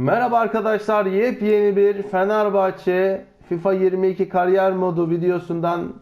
Merhaba arkadaşlar, yepyeni bir Fenerbahçe FIFA 22 kariyer modu videosundan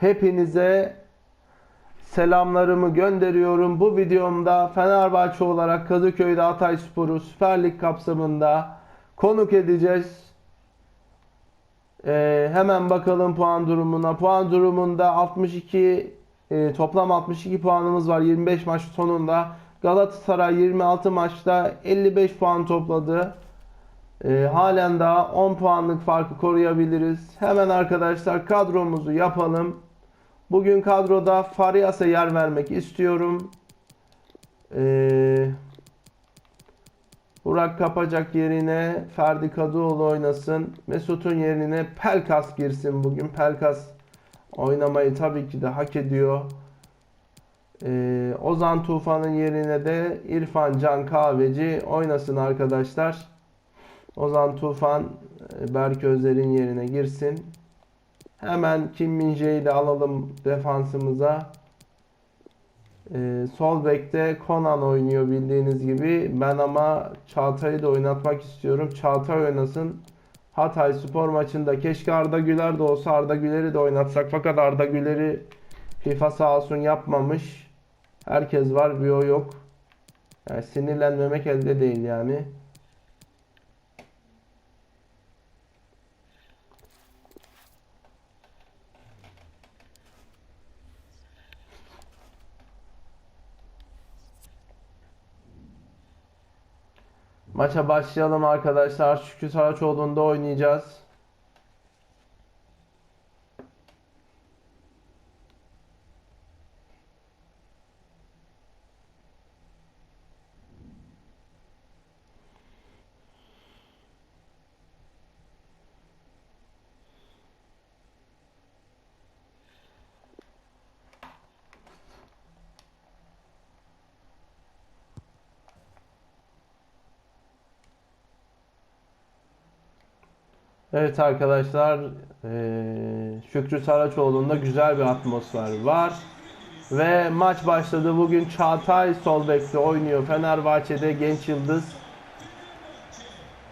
hepinize selamlarımı gönderiyorum. Bu videomda Fenerbahçe olarak Kadıköy'de Hatayspor'u Süper Lig kapsamında konuk edeceğiz. Ee, hemen bakalım puan durumuna. Puan durumunda 62 e, toplam 62 puanımız var 25 maç sonunda. Galatasaray 26 maçta 55 puan topladı. Ee, halen daha 10 puanlık farkı koruyabiliriz. Hemen arkadaşlar kadromuzu yapalım. Bugün kadroda Farias'a yer vermek istiyorum. Ee, Burak Kapacak yerine Ferdi Kadıoğlu oynasın. Mesut'un yerine Pelkas girsin bugün. Pelkas oynamayı tabii ki de hak ediyor. Ee, Ozan Tufan'ın yerine de İrfan Can Kahveci oynasın arkadaşlar. Ozan Tufan e, Berk Özer'in yerine girsin. Hemen Kim Min-jae'yi de alalım defansımıza. Ee, sol bekte Conan oynuyor bildiğiniz gibi. Ben ama Çağatay'ı da oynatmak istiyorum. Çağatay oynasın. Hatay spor maçında keşke Arda Güler de olsa Arda Güler'i de oynatsak. Fakat Arda Güler'i FIFA sağ olsun yapmamış. Herkes var bir o yok. Yani sinirlenmemek elde değil yani. Maça başlayalım arkadaşlar. Şükrü Saraçoğlu'nda oynayacağız. Evet arkadaşlar, eee, Şükrü Saraçoğlu'nda güzel bir atmosfer var. Ve maç başladı. Bugün Çağatay sol bekte oynuyor. Fenerbahçe'de genç yıldız.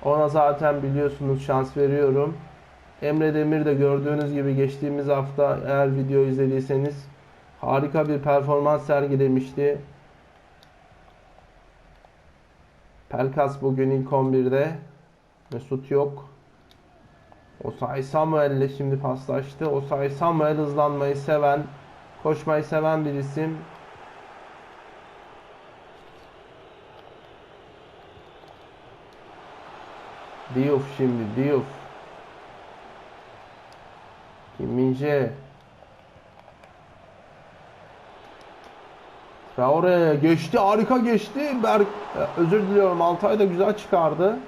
Ona zaten biliyorsunuz şans veriyorum. Emre Demir de gördüğünüz gibi geçtiğimiz hafta eğer video izlediyseniz harika bir performans sergilemişti. Pelkas bugün ilk 11'de. Mesut yok. Osay Samuel ile şimdi paslaştı. Osay Samuel hızlanmayı seven, koşmayı seven bir isim. Diouf şimdi Diouf. Kim Min-jae. Traore geçti, harika geçti. Berk, e, özür diliyorum Altay da güzel çıkardı.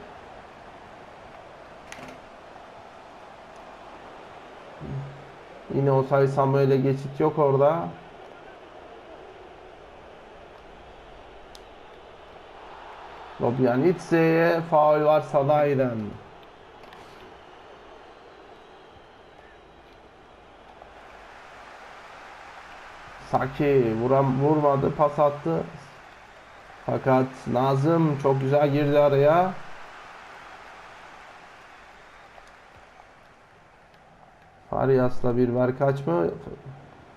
Yine Osay Samuel'e geçit yok orada. Lobjanitse'ye faul var Salah'den. Saki vuram, vurmadı, pas attı. Fakat Nazım çok güzel girdi araya. Farias'la bir ver kaç mı?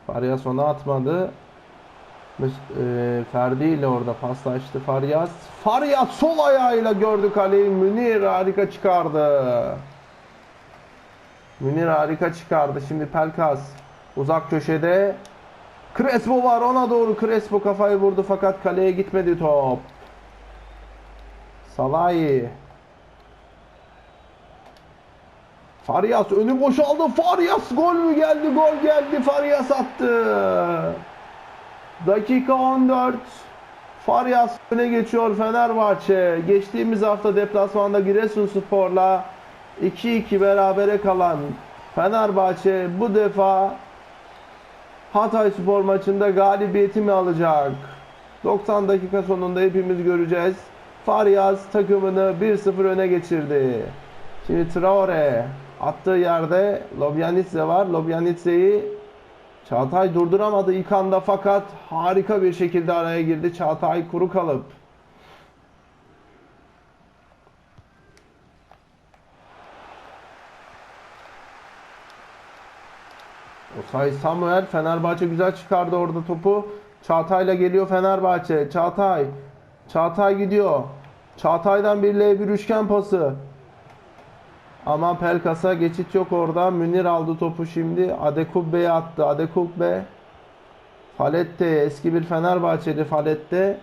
Farias ona atmadı. E, Ferdi ile orada paslaştı Farias. Farias sol ayağıyla gördü kaleyi. Münir harika çıkardı. Münir harika çıkardı. Şimdi Pelkas uzak köşede. Crespo var ona doğru. Crespo kafayı vurdu fakat kaleye gitmedi top. Salahi. Farias önü boşaldı. Farias gol mü geldi? Gol geldi. Farias attı. Dakika 14. Farias öne geçiyor Fenerbahçe. Geçtiğimiz hafta deplasmanda Giresunspor'la 2-2 berabere kalan Fenerbahçe bu defa Hatay Spor maçında galibiyeti mi alacak? 90 dakika sonunda hepimiz göreceğiz. Farias takımını 1-0 öne geçirdi. Şimdi Traore Attığı yerde Lobyanitze var. Lobyanitze'yi Çağatay durduramadı ilk anda fakat harika bir şekilde araya girdi Çağatay kuru kalıp. Osay Samuel Fenerbahçe güzel çıkardı orada topu. Çağatay'la geliyor Fenerbahçe. Çağatay. Çağatay gidiyor. Çağatay'dan birliğe bir üçgen pası. Ama Pelkas'a geçit yok orada. Münir aldı topu şimdi. Adekubbe'ye attı. Adekubbe. Falette eski bir Fenerbahçeli Falette.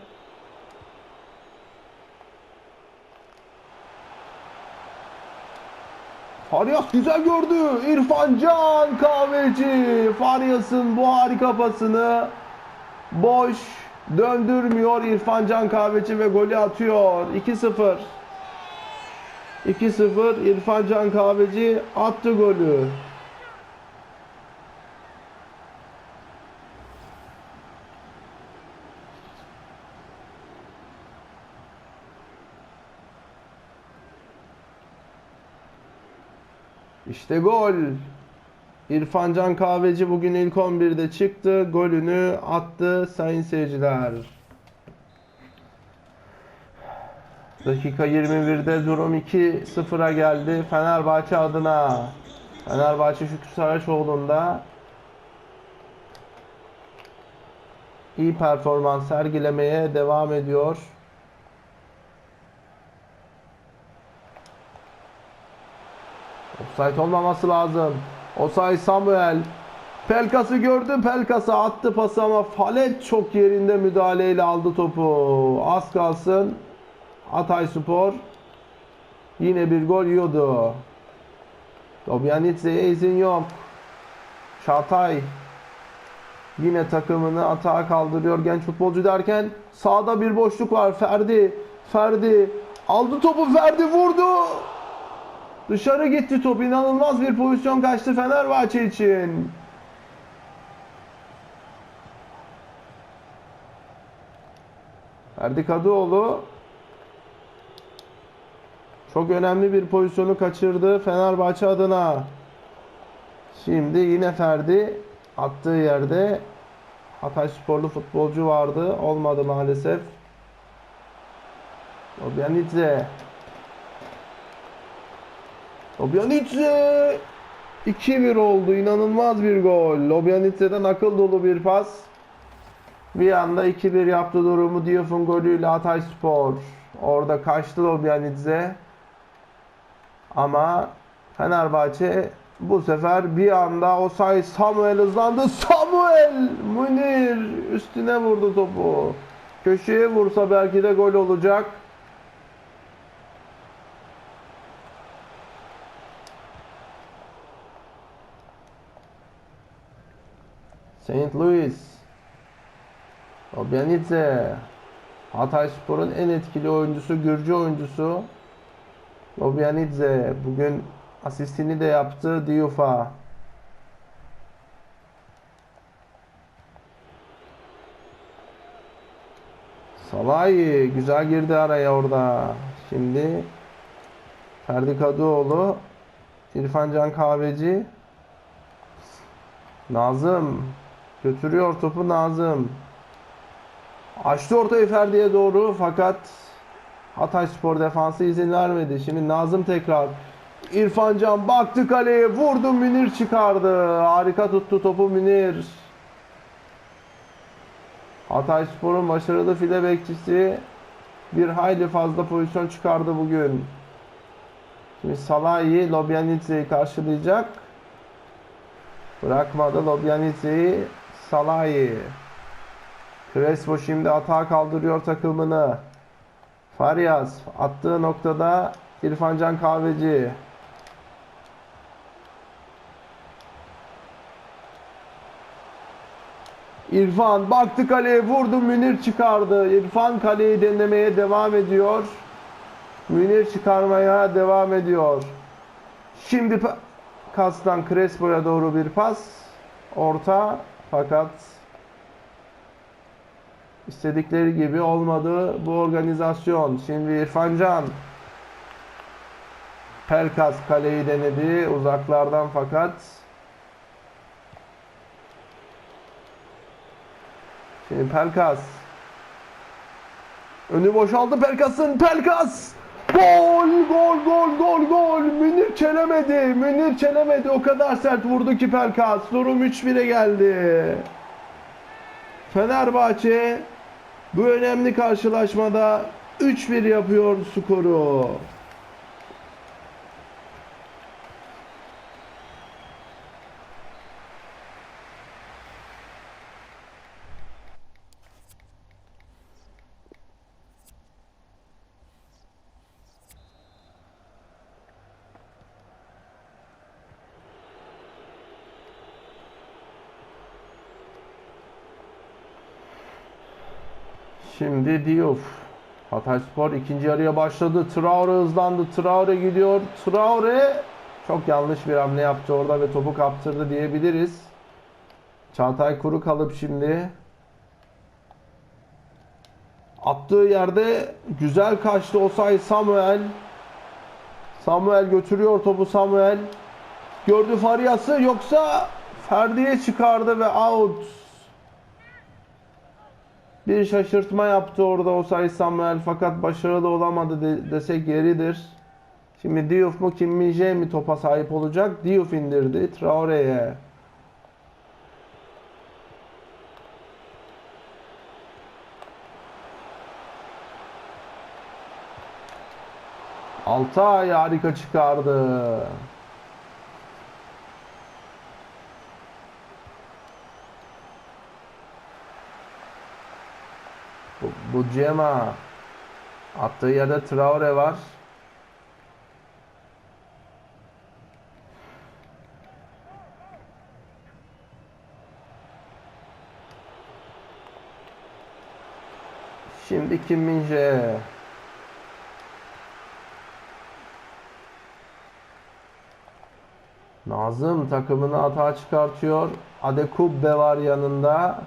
Faryas güzel gördü. İrfan Can Kahveci. Faryas'ın bu harika pasını boş döndürmüyor İrfan Can Kahveci ve golü atıyor. 2-0. 2-0 İrfan Can Kahveci attı golü. İşte gol. İrfan Can Kahveci bugün ilk 11'de çıktı. Golünü attı sayın seyirciler. Dakika 21'de durum 2-0'a geldi Fenerbahçe adına. Fenerbahçe Şükrü Saraçoğlu'nda iyi performans sergilemeye devam ediyor. Offside olmaması lazım. Osay Samuel. Pelkas'ı gördü. Pelkas'a attı pası ama Falet çok yerinde müdahaleyle aldı topu. Az kalsın. Hatay Spor yine bir gol yiyordu. Dobjanitse'ye izin yok. Çağatay yine takımını atağa kaldırıyor genç futbolcu derken sağda bir boşluk var. Ferdi, Ferdi aldı topu Ferdi vurdu. Dışarı gitti top. İnanılmaz bir pozisyon kaçtı Fenerbahçe için. Ferdi Kadıoğlu çok önemli bir pozisyonu kaçırdı Fenerbahçe adına. Şimdi yine Ferdi attığı yerde Hatay sporlu futbolcu vardı. Olmadı maalesef. Obyanidze Lobyanitze 2-1 oldu. İnanılmaz bir gol. Lobyanitze'den akıl dolu bir pas. Bir anda 2-1 yaptı durumu Diouf'un golüyle Hatay Spor. Orada kaçtı Lobyanitze. Ama Fenerbahçe bu sefer bir anda Osay Samuel hızlandı. Samuel Münir üstüne vurdu topu. Köşeye vursa belki de gol olacak. St. Louis Lobyanidze Hatay Spor'un en etkili oyuncusu, Gürcü oyuncusu Lobyanidze bugün asistini de yaptı Diouf'a. Salahi güzel girdi araya orada. Şimdi Ferdi Kadıoğlu İrfan Can Kahveci Nazım götürüyor topu Nazım. Açtı ortayı Ferdi'ye doğru fakat Hatay Spor defansı izin vermedi. Şimdi Nazım tekrar. İrfan Can baktı kaleye vurdu Münir çıkardı. Harika tuttu topu Münir. Hatay Spor'un başarılı file bekçisi bir hayli fazla pozisyon çıkardı bugün. Şimdi Salahi Lobyanitse'yi karşılayacak. Bırakmadı Lobyanitse'yi Salahi. Crespo şimdi atağa kaldırıyor takımını. Faryas attığı noktada İrfan Can Kahveci. İrfan baktı kaleye vurdu Münir çıkardı. İrfan kaleyi denemeye devam ediyor. Münir çıkarmaya devam ediyor. Şimdi kastan Crespo'ya doğru bir pas. Orta fakat istedikleri gibi olmadı bu organizasyon. Şimdi İrfan Can Pelkas kaleyi denedi uzaklardan fakat Şimdi Pelkas Önü boşaldı Pelkas'ın Pelkas Gol gol gol gol gol Münir çelemedi. Münir çelemedi. O kadar sert vurdu ki Pelkas. Durum 3-1'e geldi. Fenerbahçe bu önemli karşılaşmada 3-1 yapıyor skoru. Şimdi Diouf. Hatayspor ikinci yarıya başladı. Traore hızlandı. Traore gidiyor. Traore çok yanlış bir hamle yaptı orada ve topu kaptırdı diyebiliriz. Çağatay kuru kalıp şimdi. Attığı yerde güzel kaçtı Osay Samuel. Samuel götürüyor topu Samuel. Gördü Farias'ı yoksa Ferdi'ye çıkardı ve out. Bir şaşırtma yaptı orada Osay Samuel fakat başarılı olamadı de- desek yeridir. Şimdi Diouf mu Kim Min-jae mi topa sahip olacak? Diouf indirdi Traore'ye. Altay harika çıkardı. Bu, Cema attığı yerde Traore var. Şimdi Kim Min-jae. Nazım takımını hata çıkartıyor. Adekubbe var yanında.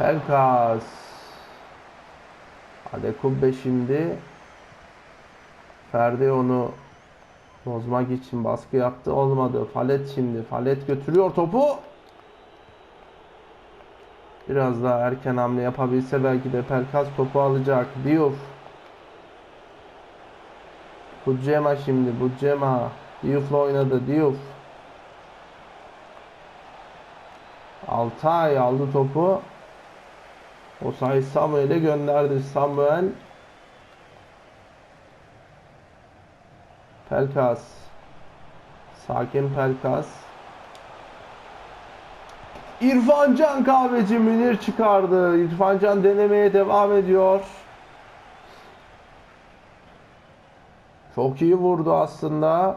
Pelkas. Adekubbe şimdi. Ferdi onu bozmak için baskı yaptı. Olmadı. Falet şimdi. Falet götürüyor topu. Biraz daha erken hamle yapabilse belki de Pelkas topu alacak. Diouf. Bucema şimdi. Bucema. Diouf'la oynadı. Diouf. Altay aldı topu. Osay Samuel'e gönderdi. Samuel. Pelkas. Sakin Pelkas. İrfan Can kahveci Münir çıkardı. İrfan Can denemeye devam ediyor. Çok iyi vurdu aslında.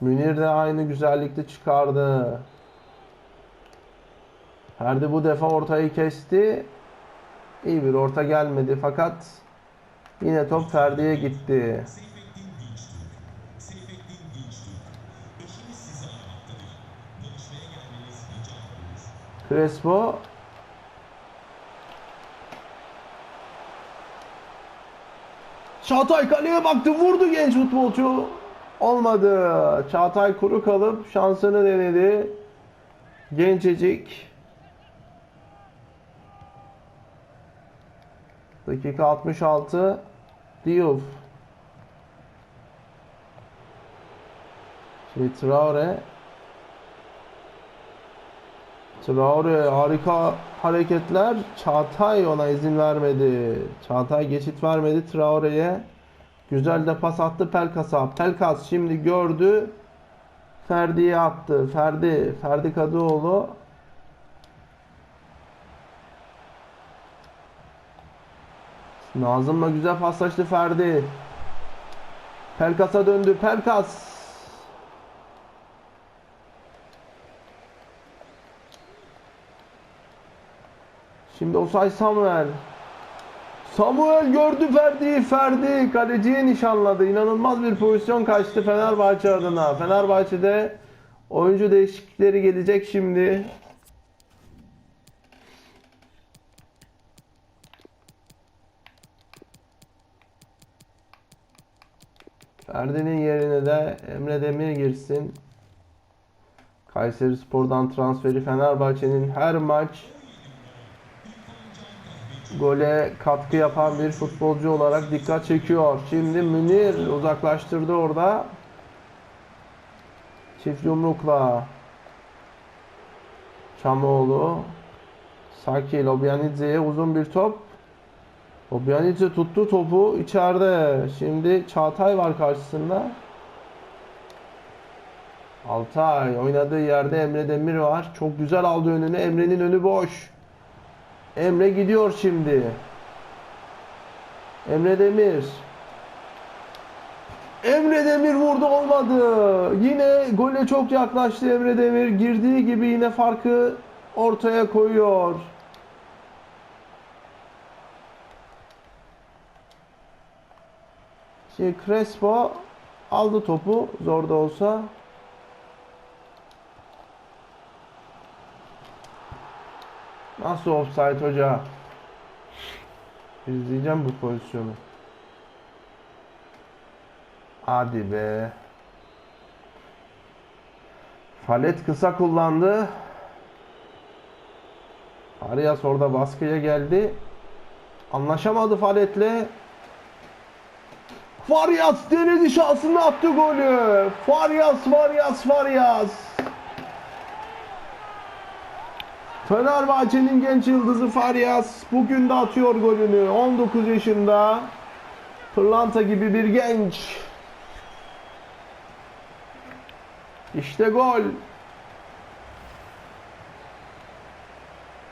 Münir de aynı güzellikte çıkardı. Ferdi bu defa ortayı kesti. İyi bir orta gelmedi fakat yine top Ferdi'ye gitti. Crespo. Çağatay kaleye baktı vurdu genç futbolcu. Olmadı. Çağatay kuru kalıp şansını denedi. Gencecik Dakika 66 Diouf Şimdi Traore Traore harika hareketler. Çağatay ona izin vermedi. Çağatay geçit vermedi Traore'ye. Güzel de pas attı Pelkas'a. Pelkas şimdi gördü. Ferdi'ye attı. Ferdi, Ferdi Kadıoğlu. Nazım'la güzel paslaştı Ferdi. Pelkas'a döndü. Pelkas. Şimdi Osay Samuel. Samuel gördü Ferdi'yi. Ferdi kaleciye nişanladı. İnanılmaz bir pozisyon kaçtı Fenerbahçe adına. Fenerbahçe'de oyuncu değişiklikleri gelecek şimdi. Ferdi'nin yerine de Emre Demir girsin. Kayseri Spor'dan transferi Fenerbahçe'nin her maç gole katkı yapan bir futbolcu olarak dikkat çekiyor. Şimdi Münir uzaklaştırdı orada. Çift yumrukla Çamoğlu Saki Lobyanidze'ye uzun bir top. Lobyanidze tuttu topu içeride. Şimdi Çağatay var karşısında. Altay oynadığı yerde Emre Demir var. Çok güzel aldı önünü. Emre'nin önü boş. Emre gidiyor şimdi. Emre Demir. Emre Demir vurdu olmadı. Yine gole çok yaklaştı Emre Demir. Girdiği gibi yine farkı ortaya koyuyor. Şimdi Crespo aldı topu zor da olsa. Nasıl offside hoca? İzleyeceğim bu pozisyonu. Hadi be. Falet kısa kullandı. Arias orada baskıya geldi. Anlaşamadı Falet'le. Farias denedi şansını attı golü. Farias, Farias, Farias. Fenerbahçe'nin genç yıldızı Farias bugün de atıyor golünü. 19 yaşında. Pırlanta gibi bir genç. İşte gol.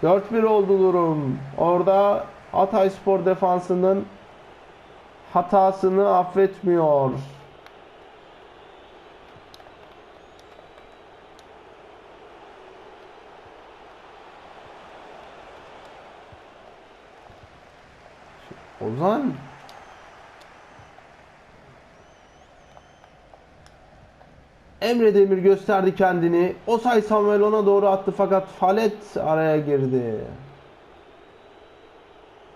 4-1 oldu durum. Orada Hatayspor defansının hatasını affetmiyor. Ozan Emre Demir gösterdi kendini. Osay Samuel ona doğru attı fakat Falet araya girdi.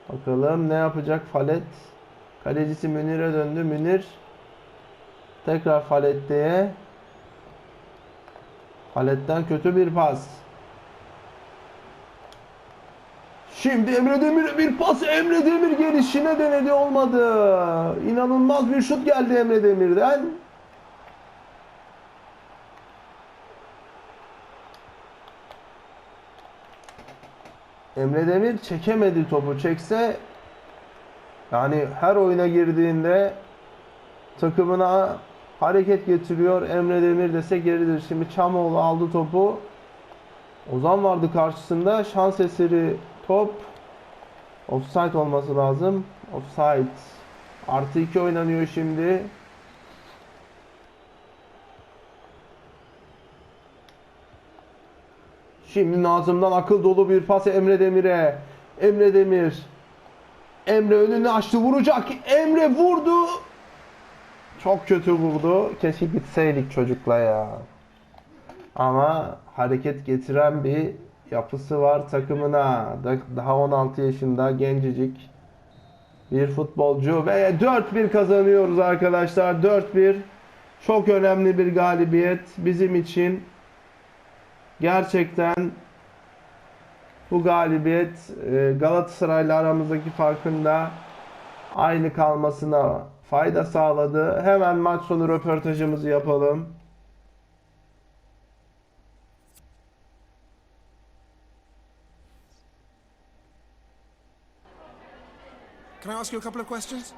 Bakalım ne yapacak Falet? Kalecisi Münir'e döndü. Münir tekrar Falet'te. Falet'ten kötü bir pas. Şimdi Emre Demir'e bir pas. Emre Demir gelişine denedi olmadı. İnanılmaz bir şut geldi Emre Demir'den. Emre Demir çekemedi topu. Çekse yani her oyuna girdiğinde takımına hareket getiriyor. Emre Demir dese geridir. Şimdi Çamoğlu aldı topu. Ozan vardı karşısında. Şans eseri top. Offside olması lazım. Offside. Artı 2 oynanıyor şimdi. Şimdi Nazım'dan akıl dolu bir pas Emre Demir'e. Emre Demir. Emre önünü açtı vuracak. Emre vurdu. Çok kötü vurdu. Keşke gitseydik çocukla ya. Ama hareket getiren bir yapısı var takımına. Da- Daha 16 yaşında gencecik bir futbolcu ve 4-1 kazanıyoruz arkadaşlar. 4-1 çok önemli bir galibiyet bizim için. Gerçekten bu galibiyet e, Galatasaray'la aramızdaki farkın da aynı kalmasına fayda sağladı. Hemen maç sonu röportajımızı yapalım. Can I ask you a couple of questions?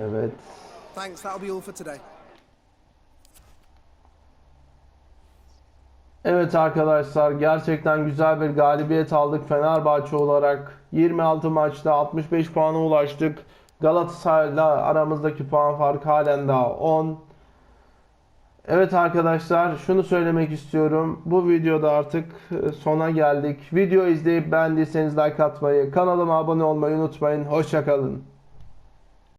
Evet. Thanks, that'll be all for today. Evet arkadaşlar gerçekten güzel bir galibiyet aldık Fenerbahçe olarak. 26 maçta 65 puana ulaştık. Galatasaray'la aramızdaki puan farkı halen daha 10. Evet arkadaşlar şunu söylemek istiyorum. Bu videoda artık e, sona geldik. Video izleyip beğendiyseniz like atmayı, kanalıma abone olmayı unutmayın. Hoşçakalın.